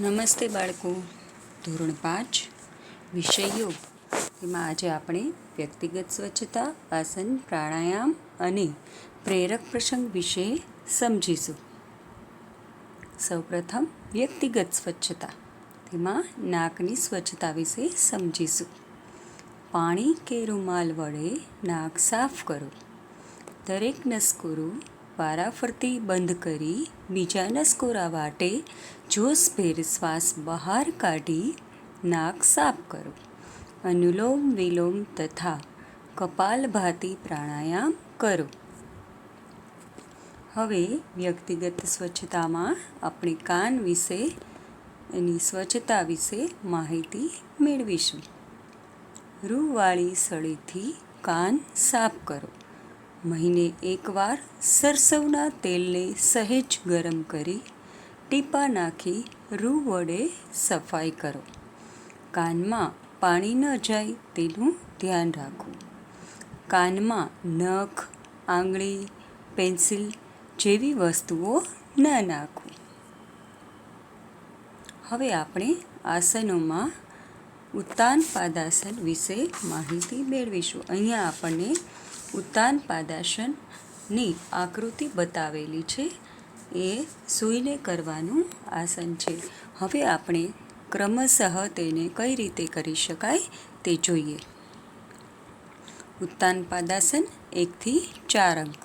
નમસ્તે બાળકો. ધોરણ પાંચ, વિષય યોગ. એમાં આજે આપણે વ્યક્તિગત સ્વચ્છતા, આસન, પ્રાણાયામ અને પ્રેરક પ્રસંગ વિશે સમજીશું. સૌપ્રથમ, વ્યક્તિગત સ્વચ્છતા. તેમાં નાકની સ્વચ્છતા વિશે સમજીશું. પાણી કે રૂમાલ વડે નાક સાફ કરો. દરેક નસકોરું વારાફરતી બંધ કરી બીજાના સ્કોરા વાટે જોશભેર શ્વાસ બહાર કાઢી નાક સાફ કરો. અનુલોમ વિલોમ તથા કપાલભાતી પ્રાણાયામ કરો. હવે વ્યક્તિગત સ્વચ્છતામાં આપણે કાન વિશે એની સ્વચ્છતા વિશે માહિતી મેળવીશું. રૂવાળી સળીથી કાન સાફ કરો. મહિને એકવાર સરસવના તેલને સહેજ ગરમ કરી ટીપા નાખી રૂ વડે સફાઈ કરો. કાનમાં પાણી ન જાય તેનું ધ્યાન રાખો. કાનમાં નખ, આંગળી, પેન્સિલ જેવી વસ્તુઓ ન નાખો. હવે આપણે આસનોમાં ઉત્તાન પાદાસન વિશે માહિતી મેળવીશું. અહીંયા આપણને ઉત્તાન પાદાસનની આકૃતિ બતાવેલી છે. એ સૂઈને કરવાનું આસન છે. હવે આપણે ક્રમશઃ તેને કઈ રીતે કરી શકાય તે જોઈએ. ઉત્તાન પાદાસન એકથી ચાર અંક.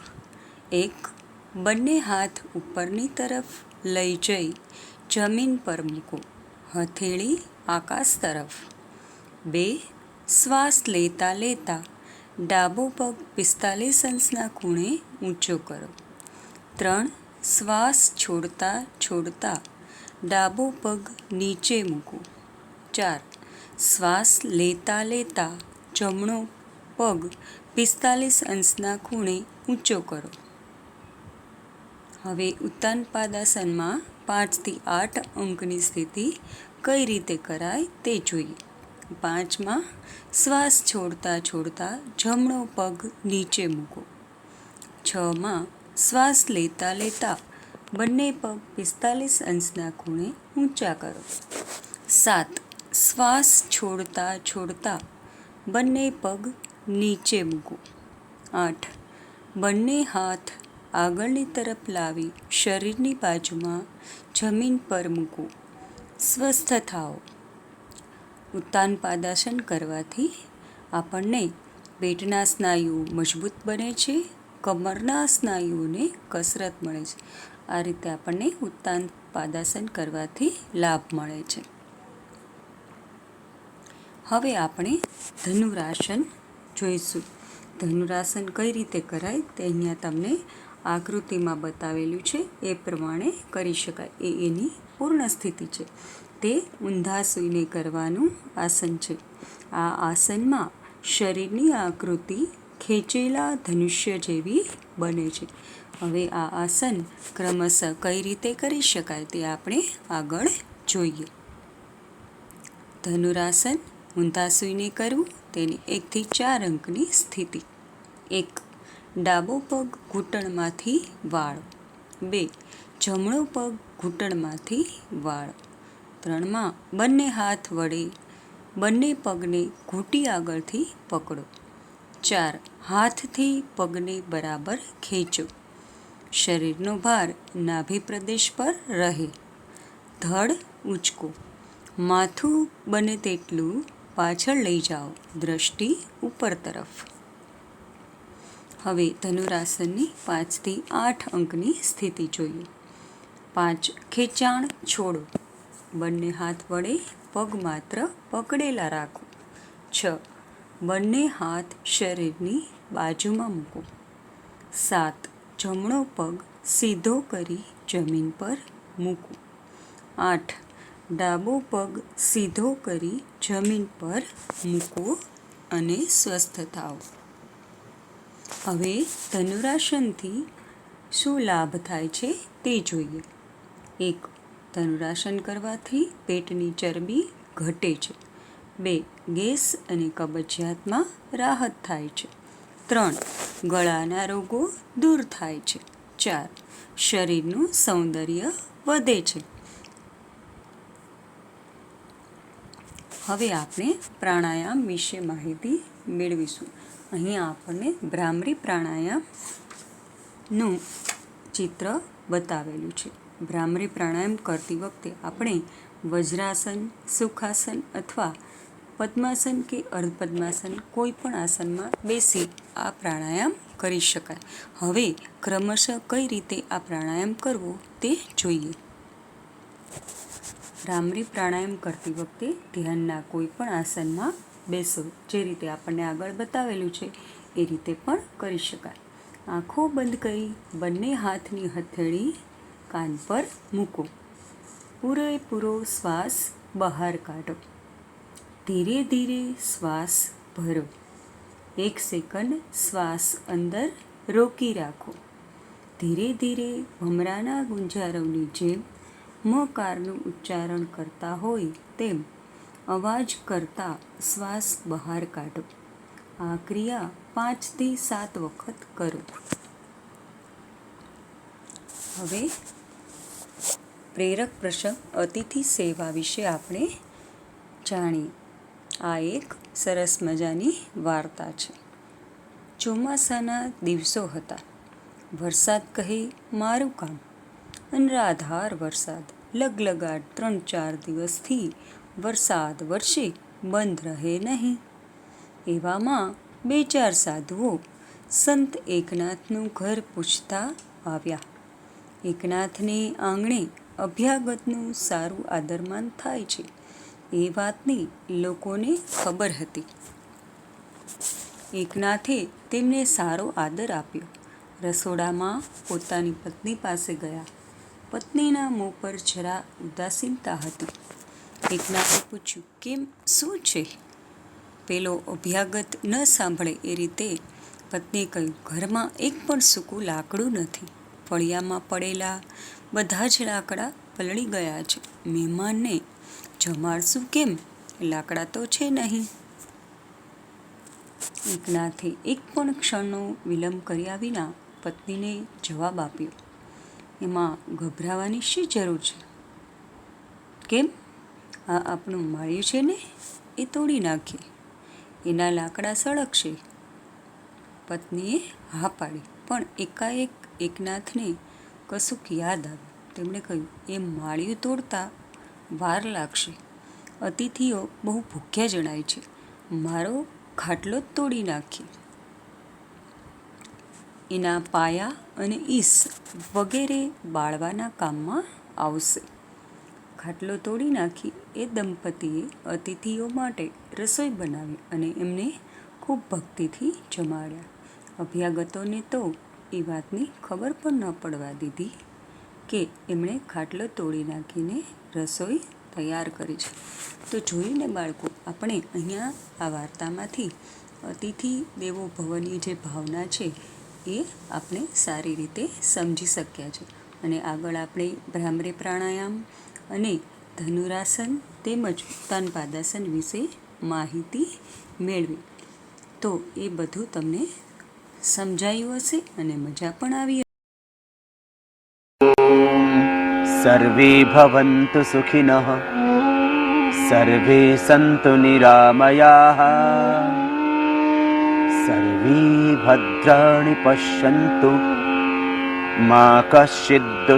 એક, બંને હાથ ઉપરની તરફ લઈ જઈ, જમીન પર મૂકો, હથેળી આકાશ તરફ. બે, શ્વાસ લેતા લેતા ડાબો પગ પિસ્તાલીસ અંશના ખૂણે ઊંચો કરો. ત્રણ, શ્વાસ છોડતા છોડતા ડાબો પગ નીચે મૂકો. ચાર, શ્વાસ લેતા લેતા જમણો પગ પિસ્તાલીસ અંશના ખૂણે ઊંચો કરો. હવે ઉત્તાન પાદાસનમાં પાંચથી આઠ અંકની સ્થિતિ કઈ રીતે કરાય તે જોઈએ. પાંચમાં શ્વાસ છોડતા છોડતા જમણો પગ નીચે મૂકો. છમાં શ્વાસ લેતા લેતા બંને પગ પિસ્તાલીસ અંશના ખૂણે ઊંચા કરો. સાત, શ્વાસ છોડતા છોડતા બંને પગ નીચે મૂકો. આઠ, બંને હાથ આગળની તરફ લાવી શરીરની બાજુમાં જમીન પર મૂકો. સ્વસ્થ થાઓ. ઉત્તાન પાદાસન કરવાથી આપણને પેટના સ્નાયુઓ મજબૂત બને છે, કમરના સ્નાયુઓને કસરત મળે છે. આ રીતે આપણને ઉત્તાન પાદાસન કરવાથી લાભ મળે છે. હવે આપણે ધનુરાસન જોઈશું. ધનુરાસન કઈ રીતે કરાય તે અહીંયા તમને આકૃતિમાં બતાવેલું છે. એ પ્રમાણે કરી શકાય. એ એની પૂર્ણ સ્થિતિ છે. તે ઊંધા સૂઈને કરવાનું આસન છે. આ આસનમાં શરીરની આકૃતિ ખેંચેલા ધનુષ્ય જેવી બને છે. હવે આ આસન ક્રમશઃ કઈ રીતે કરી શકાય તે આપણે આગળ જોઈએ. ધનુરાસન ઊંધા સૂઈને કરવું તેની એકથી ચાર અંકની સ્થિતિ. એક, ડાબો પગ ઘૂંટણમાંથી વાળ. બે, જમણો પગ ઘૂંટણમાંથી વાળ. ત્રણમાં બંને હાથ વડે બંને પગને ઘૂંટી આગળથી પકડો. ચાર, હાથથી પગને બરાબર ખેંચો. શરીરનો ભાર નાભી પ્રદેશ પર રહે. ધડ ઉંચકો માથું બને તેટલું પાછળ લઈ જાઓ. દ્રષ્ટિ ઉપર તરફ. હવે ધનુરાસનની પાંચથી આઠ અંકની સ્થિતિ જોઈએ. પાંચ, ખેંચાણ છોડો. બંને હાથ વડે પગ માત્ર પકડેલા રાખો. છ. બંને હાથ શરીરની બાજુમાં મૂકો. સાત. જમણો પગ સીધો કરી જમીન પર મૂકો. આઠ. ડાબો પગ સીધો કરી જમીન પર મૂકો અને સ્વસ્થ થાઓ. હવે ધનુરાસનથી શું લાભ થાય છે તે જોઈએ. એક. ધનુરાસન કરવાથી પેટની ચરબી ઘટે છે. બે, ગેસ અને કબજિયાતમાં રાહત થાય છે. ત્રણ, ગળાના રોગો દૂર થાય છે. ચાર, શરીરનું સૌંદર્ય વધે છે. હવે આપણે પ્રાણાયામ વિશે માહિતી મેળવીશું. અહીં આપણને ભ્રામરી પ્રાણાયામનું ચિત્ર બતાવેલું છે. ભ્રામરી પ્રાણાયામ કરતી વખતે આપણે વજ્રાસન, સુખાસન અથવા પદ્માસન કે અર્ધપદ્માસન કોઈ પણ આસનમાં બેસી આ પ્રાણાયામ કરી શકાય. હવે ક્રમશઃ કઈ રીતે આ પ્રાણાયામ કરવો તે જોઈએ. ભ્રામરી પ્રાણાયામ કરતી વખતે ધ્યાનના કોઈ પણ આસનમાં બેસો. જે રીતે આપણને આગળ બતાવેલું છે, એ રીતે પણ કરી શકાય. આંખો બંધ કરી, બંને હાથની હથેળી કાન પર મૂકો. પૂરેપૂરો શ્વાસ બહાર કાઢો. ધીરે ધીરે શ્વાસ ભરો. એક સેકન્ડ શ્વાસ અંદર રોકી રાખો. ધીરે ધીરે ભમરાના ગુંજારવની જેમ મકારનું ઉચ્ચારણ કરતા હોય તેમ અવાજ કરતા શ્વાસ બહાર કાઢો. આ ક્રિયા પાંચથી સાત વખત કરો. હવે પ્રેરક પ્રસંગ, અતિથિ સેવા વિશે આપણે જાણીએ. આ એક સરસ મજાની વાર્તા છે. ચોમાસાના દિવસો હતા. વરસાદ કહે મારું કામ અનરાધાર વરસાદ. લગલગાટ ત્રણ ચાર દિવસથી વરસાદ વરસે, બંધ રહે નહીં. એવામાં બે ચાર સાધુઓ સંત એકનાથનું ઘર પૂછતા આવ્યા. એકનાથને આંગણે અભ્યાગતનું સારું આદરમાન થાય છે. એ વાતની લોકોને ખબર હતી. એકનાથે તેમને સારો આદર આપ્યો. રસોડામાં પોતાની પત્ની પાસે ગયા. પત્નીના મોં પર જરા ઉદાસીનતા હતી. એકનાથે પૂછ્યું, કેમ? શું છે? પેલો અભ્યાગત ન સાંભળે એ રીતે પત્નીએ કહ્યું, ઘરમાં એક પણ સૂકું લાકડું નથી. ફળિયામાં પડેલા બધા જ લાકડા પલળી ગયા છે. મહેમાનને જમાડશું કેમ? લાકડા તો છે નહીં. એકનાથે એક પણ ક્ષણનો વિલંબ કર્યા વિના પત્નીને જવાબ આપ્યો, એમાં ગભરાવાની શી જરૂર છે? કેમ? આ આપણું માળ્યું છે ને? એ તોડી નાખીએ એના લાકડા સળગશે. પત્નીએ હા પાડી, પણ એકાએક એકનાથને કશુંક યાદ આવ્યું તેમણે કહ્યું એ માળિયું તોડતા વાર લાગશે. અતિથિઓ બહુ ભૂખ્યા જણાય છે. મારો ખાટલો જ તોડી નાખીએ એના પાયા અને ઈસ વગેરે બાળવાના કામમાં આવશે. ખાટલો તોડી નાખી એ દંપતીએ અતિથિઓ માટે રસોઈ બનાવી અને એમને ખૂબ ભક્તિથી જમાડ્યા. અભ્યાગતોને તો એ વાતની ખબર પણ ન પડવા દીધી કે એમણે ખાટલો તોડી નાખીને રસોઈ તૈયાર કરી છે. તો જોઈને બાળકો, આપણે અહીંયા આ વાર્તામાંથી અતિથિ દેવો ભવની જે ભાવના છે એ આપણે સારી રીતે સમજી શક્યા છે. અને આગળ આપણે ભ્રામરે પ્રાણાયામ અને ધનુરાસન તેમજ તનપાદાસન વિશે માહિતી મેળવી. તો એ બધું તમને સમજાયું હશે અને મજા પણ આવી સર્વે ભવંતુ સુખિનઃ, સર્વે સંતુ નિરામયા, સર્વે ભદ્રાણી પશ્યંતુ મા કશ્ચિદ